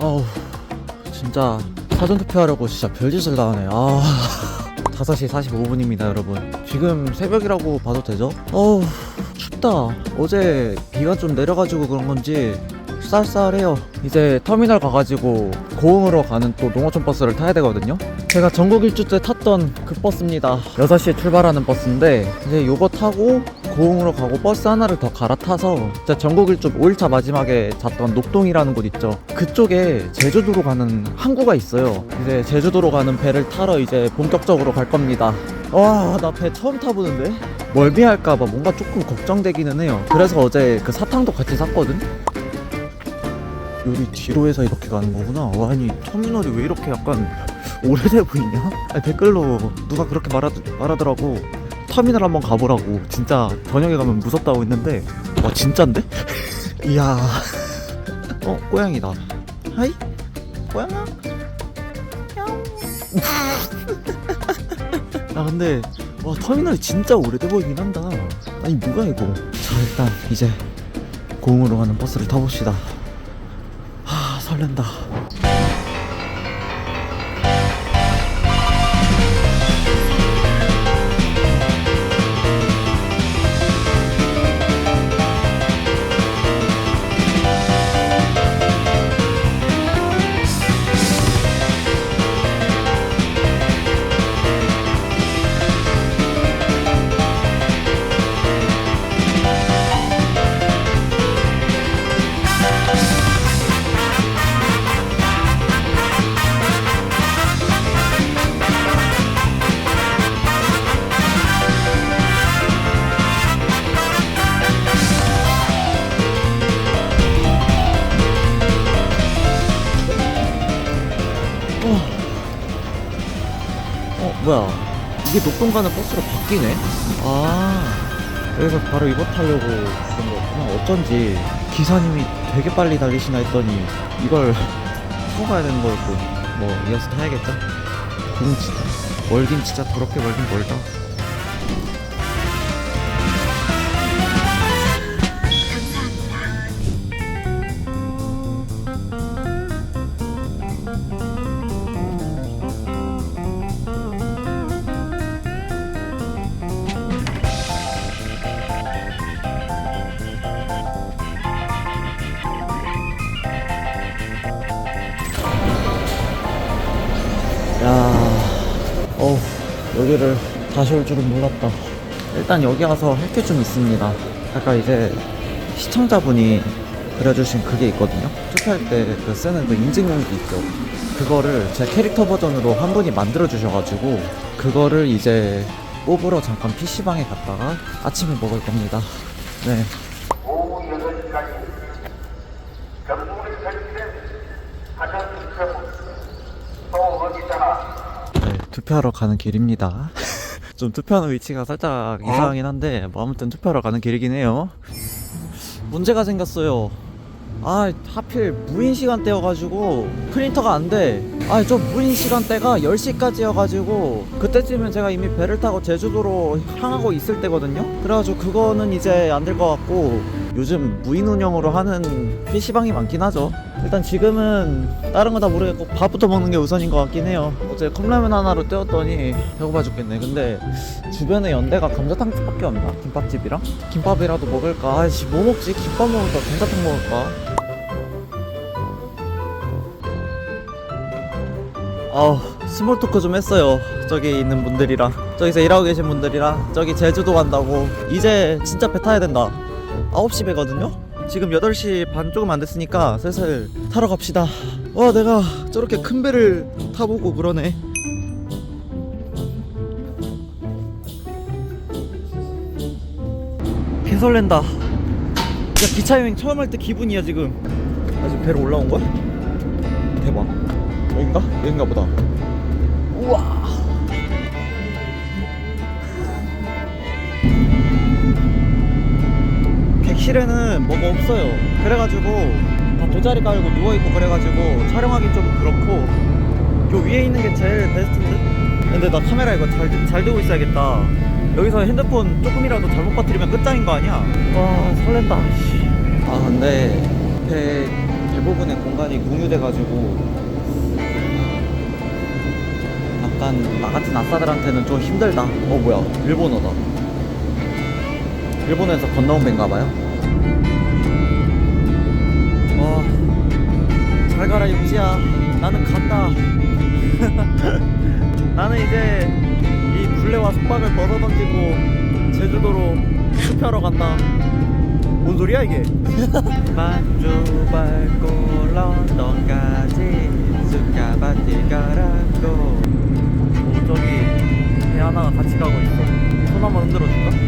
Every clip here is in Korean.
아우 진짜 사전투표하려고 진짜 별짓을 다 하네. 아. 5시 45분입니다 여러분. 지금 새벽이라고 봐도 되죠? 어우 춥다. 어제 비가 좀 내려가지고 그런 건지 쌀쌀해요. 이제 터미널 가가지고 고흥으로 가는 또 농어촌 버스를 타야 되거든요. 제가 전국 일주 때 탔던 그 버스입니다. 6시에 출발하는 버스인데 이제 요거 타고 고흥으로 가고 버스 하나를 더 갈아타서 진짜 전국 일주 5일차 마지막에 잤던 녹동이라는 곳 있죠. 그쪽에 제주도로 가는 항구가 있어요. 이제 제주도로 가는 배를 타러 이제 본격적으로 갈 겁니다. 와 나 배 처음 타보는데? 멀미할까봐 뭔가 조금 걱정되기는 해요. 그래서 어제 그 사탕도 같이 샀거든? 여기 뒤로 해서 이렇게 가는 거구나. 와, 아니 터미널이 왜 이렇게 약간 오래돼 보이냐? 아니, 댓글로 누가 그렇게 말하, 말하더라고 터미널 한번 가보라고. 진짜 저녁에 가면 무섭다고 했는데 와 진짠데? 이야. 어 고양이다. 하이. 고양아. 아 근데 와 터미널이 진짜 오래돼 보이긴 한다. 아니 뭐야 이거? 자 일단 이제 고흥으로 가는 버스를 타봅시다. 하 설렌다 뭐야? 이게 녹동 가는 버스로 바뀌네? 아. 여기서 바로 이거 타려고 그런 거구나. 어쩐지 기사님이 되게 빨리 달리시나 했더니 이걸 타고 가야 되는 거였고 뭐 이어서 타야겠죠? 음 진짜 멀긴 진짜 그렇게 멀긴 멀다 여기를 다시 올 줄은 몰랐다. 일단 여기 와서 할 게 좀 있습니다. 아까 이제 시청자분이 그려주신 그게 있거든요. 투표할 때 그 쓰는 그 인증용기 있죠. 그거를 제 캐릭터 버전으로 한 분이 만들어 주셔가지고 그거를 이제 뽑으러 잠깐 PC방에 갔다가 아침에 먹을 겁니다. 네. 오후 8시까지 전국에 설치된 사전투표문 또 어디다가 네, 투표하러 가는 길입니다. 좀 투표하는 위치가 살짝 이상하긴 한데 뭐 아무튼 투표하러 가는 길이긴 해요. 문제가 생겼어요. 아 하필 무인 시간대여가지고 프린터가 안 돼. 아 저 무인 시간대가 10시까지여가지고 그때쯤엔 제가 이미 배를 타고 제주도로 향하고 있을 때거든요. 그래가지고 그거는 이제 안 될 것 같고 요즘 무인 운영으로 하는 PC방이 많긴 하죠. 일단 지금은 다른 거 다 모르겠고 밥부터 먹는 게 우선인 것 같긴 해요. 어제 컵라면 하나로 때웠더니 배고파 죽겠네. 근데 주변에 연대가 감자탕집밖에 없나? 김밥집이랑? 김밥이라도 먹을까? 아이씨 뭐 먹지? 김밥 먹을까? 감자탕 먹을까? 아우 스몰 토크 좀 했어요 저기 있는 분들이랑 저기서 일하고 계신 분들이랑 저기 제주도 간다고 이제 진짜 배 타야 된다 9시 배거든요? 지금 8시 반 조금 안 됐으니까 슬슬 타러 갑시다. 와 내가 저렇게 큰 배를 타보고 그러네. 개 설렌다. 야 기차 여행 처음 할 때 기분이야 지금. 아직 배로 올라온 거야? 대박. 여긴가? 여긴가 보다. 우와 객실에는 뭐가 없어요 그래가지고 다 도자리 깔고 누워있고 그래가지고 촬영하기 좀 그렇고 요 위에 있는 게 제일 베스트인데 근데 나 카메라 이거 잘, 잘 들고 있어야겠다 여기서 핸드폰 조금이라도 잘못 빠뜨리면 끝장인 거 아니야 와 설렌다 씨. 아 근데 배 대부분의 공간이 공유돼가지고 약간 나 같은 아싸들한테는 좀 힘들다. 어 뭐야 일본어다. 일본에서 건너온 배인가봐요. 가라 육지야. 나는 간다. 나는 이제 이 굴레와 속박을 벗어던지고 제주도로 투표하러 간다. 뭔 소리야 이게? 만주 밟고 런던까지 스카바티 가라고 오 저기 배 하나가 같이 가고 있어 손 한번 흔들어 줄까?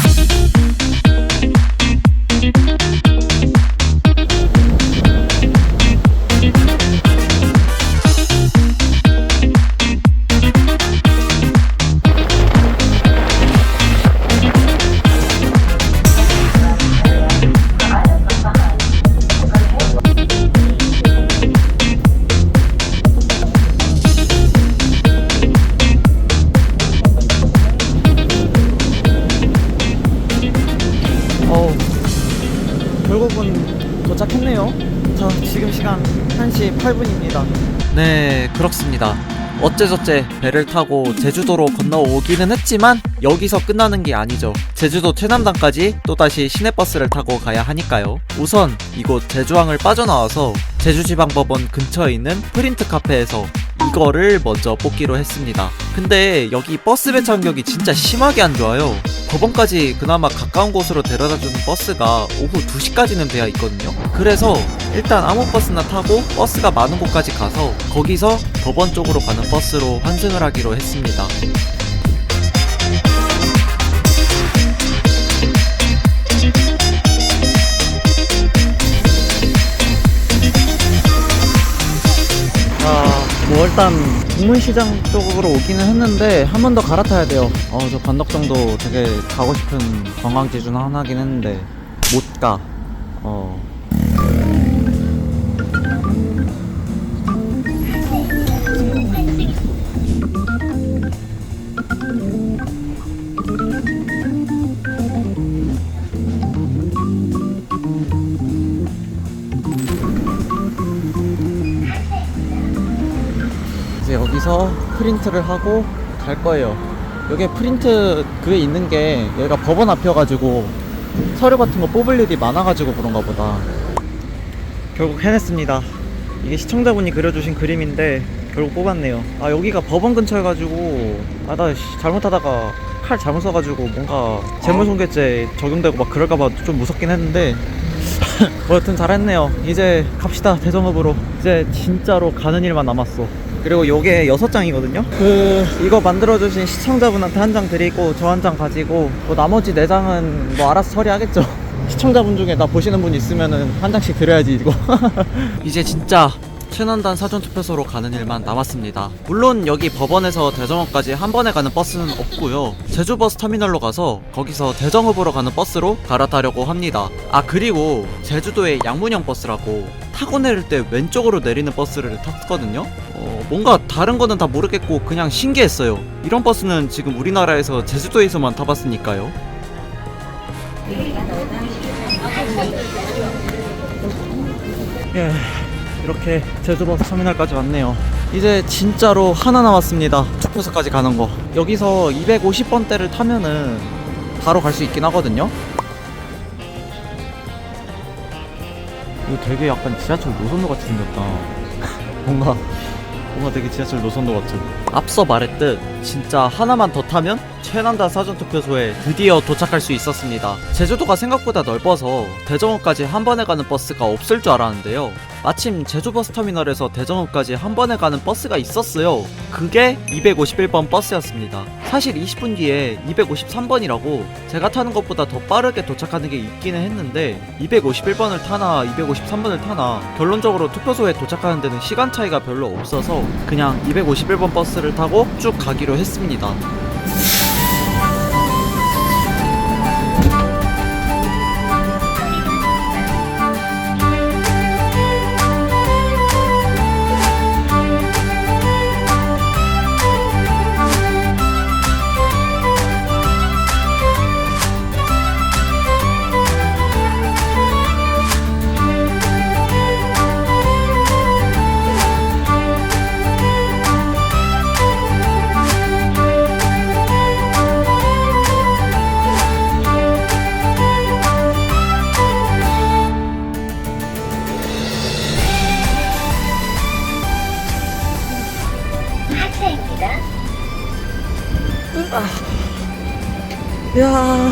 시간 1시 8분입니다. 네, 그렇습니다. 어째저째 배를 타고 제주도로 건너오기는 했지만 여기서 끝나는 게 아니죠. 제주도 최남단까지 또다시 시내버스를 타고 가야 하니까요. 우선 이곳 제주항을 빠져나와서 제주지방법원 근처에 있는 프린트 카페에서 이거를 먼저 뽑기로 했습니다. 근데 여기 버스 배차간격이 진짜 심하게 안 좋아요. 법원까지 그나마 가까운 곳으로 데려다 주는 버스가 오후 2시까지는 되어 있거든요. 그래서 일단 아무 버스나 타고 버스가 많은 곳까지 가서 거기서 법원 쪽으로 가는 버스로 환승을 하기로 했습니다. 자, 뭐 일단 동문시장 쪽으로 오기는 했는데 한 번 더 갈아타야 돼요. 어, 저 관덕정도 되게 가고 싶은 관광지 중 하나긴 했는데 못 가. 어. 여기서 프린트를 하고 갈 거예요. 여기 프린트 그게 있는 게 여기가 법원 앞이어가지고 서류 같은 거 뽑을 일이 많아가지고 그런가 보다. 결국 해냈습니다. 이게 시청자분이 그려주신 그림인데 결국 뽑았네요. 아 여기가 법원 근처여가지고 아 나 잘못하다가 칼 잘못 써가지고 뭔가 재물손괴죄 적용되고 막 그럴까봐 좀 무섭긴 했는데 뭐 여튼 잘했네요. 이제 갑시다 대정읍으로. 이제 진짜로 가는 일만 남았어. 그리고 요게 여섯 장이거든요. 그 이거 만들어주신 시청자분한테 한 장 드리고 저 한 장 가지고 뭐 나머지 네 장은 뭐 알아서 처리하겠죠. 시청자분 중에 나 보시는 분 있으면은 한 장씩 드려야지 이거. 이제 진짜 최난단 사전투표소로 가는 일만 남았습니다. 물론 여기 법원에서 대정읍까지 한 번에 가는 버스는 없고요. 제주버스 터미널로 가서 거기서 대정읍으로 가는 버스로 갈아타려고 합니다. 아 그리고 제주도에 양문형 버스라고 타고 내릴 때 왼쪽으로 내리는 버스를 탔거든요. 어, 뭔가 다른 거는 다 모르겠고 그냥 신기했어요. 이런 버스는 지금 우리나라에서 제주도에서만 타봤으니까요. 예, 이렇게 제주버스 터미널까지 왔네요. 이제 진짜로 하나 남았습니다. 투표소까지 가는 거. 여기서 250번대를 타면은 바로 갈 수 있긴 하거든요. 이거 되게 약간 지하철 노선도 같이 생겼다. 뭔가 뭔가 되게 지하철 노선도 같은. 앞서 말했듯 진짜 하나만 더 타면 최남단 사전투표소에 드디어 도착할 수 있었습니다. 제주도가 생각보다 넓어서 대정읍까지 한 번에 가는 버스가 없을 줄 알았는데요. 마침 제주버스터미널에서 대정읍까지 한 번에 가는 버스가 있었어요. 그게 251번 버스였습니다. 사실 20분 뒤에 253번이라고 제가 타는 것보다 더 빠르게 도착하는 게 있기는 했는데 251번을 타나 253번을 타나 결론적으로 투표소에 도착하는 데는 시간 차이가 별로 없어서 그냥 251번 버스를 타고 쭉 가기로 했습니다. 야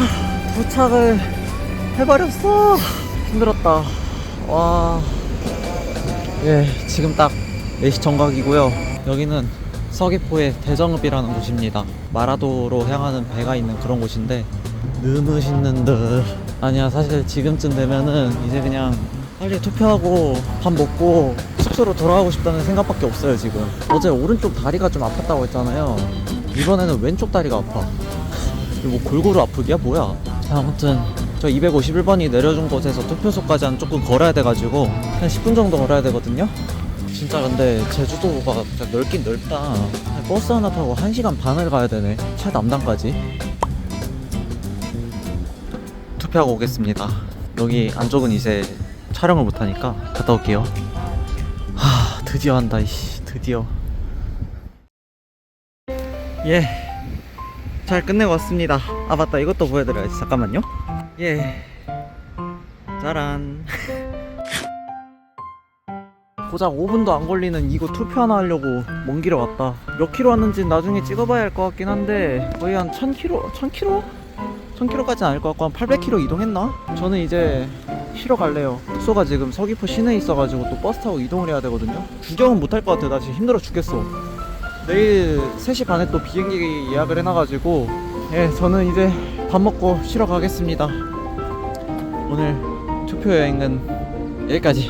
도착을 해버렸어. 힘들었다. 와. 예, 지금 딱 4시 정각이고요. 여기는 서귀포의 대정읍이라는 곳입니다. 마라도로 향하는 배가 있는 그런 곳인데 너무 신는 듯. 아니야 사실 지금쯤 되면은 이제 그냥 빨리 투표하고 밥 먹고 숙소로 돌아가고 싶다는 생각밖에 없어요 지금. 어제 오른쪽 다리가 좀 아팠다고 했잖아요. 이번에는 왼쪽 다리가 아파 뭐 골고루 아프기야? 뭐야? 자, 아무튼 저 251번이 내려준 곳에서 투표소까지 한 조금 걸어야 돼가지고 한 10분 정도 걸어야 되거든요? 진짜 근데 제주도가 진짜 넓긴 넓다. 버스 하나 타고 1시간 반을 가야 되네. 최남단까지. 투표하고 오겠습니다. 여기 안쪽은 이제 촬영을 못하니까 갔다 올게요. 하 드디어 한다 이씨. 드디어. 예 잘 끝내고 왔습니다. 아 맞다 이것도 보여드려야지 잠깐만요. 예. 짜란. 고작 5분도 안 걸리는 이거 투표 하나 하려고 먼 길에 왔다. 몇 킬로 왔는지 나중에 찍어봐야 할 것 같긴 한데 거의 한 1000킬로? 1000킬로? 1000킬로까지는 아닐 것 같고 한 800킬로 이동했나? 저는 이제 쉬러 갈래요. 숙소가 지금 서귀포 시내에 있어가지고 또 버스 타고 이동을 해야 되거든요. 구경은 못할 것 같아. 나 지금 힘들어 죽겠어. 내일 3시 반에 또 비행기 예약을 해놔가지고 예 저는 이제 밥 먹고 쉬러 가겠습니다. 오늘 투표 여행은 여기까지